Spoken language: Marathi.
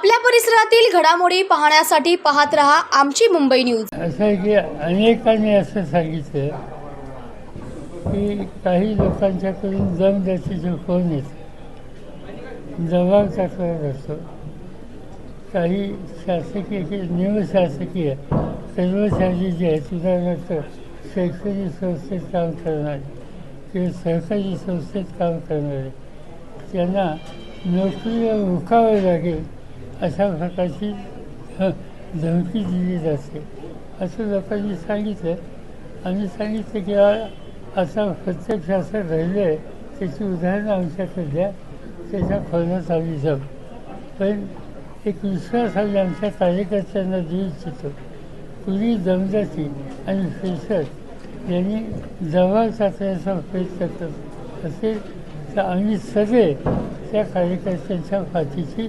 आपल्या परिसरातील घडामोडी पाहण्यासाठी पाहत रहा आमची मुंबई न्यूज. असं आहे की अनेकांनी असं सांगितलं की काही लोकांच्याकडून दमदाटीचे फोन येत. जबाब तक्रार असतो काही शासकीय की निमशासकीय कर्मचारी जे आहेत उदाहरणार्थ शैक्षणिक संस्थेत काम करणारे किंवा सहकारी संस्थेत काम करणारे त्यांना नोकरीला मुकावे लागेल अशा प्रकारची धमकी दिली जाते. असं लोकांनी सांगितलं. आम्ही सांगितलं की असं प्रत्यक्ष असं राहिलं आहे त्याची उदाहरणं आमच्याकडे द्या त्याच्या खोलात आम्ही जाऊ. पण एक विश्वास आम्ही आमच्या कार्यकर्त्यांना देऊ इच्छितो. पूर्वी दमदाती आणि फेसर यांनी जवळ टाकण्याचा प्रयत्न करतो असेल तर आम्ही सगळे त्या कार्यकर्त्यांच्या पाठीची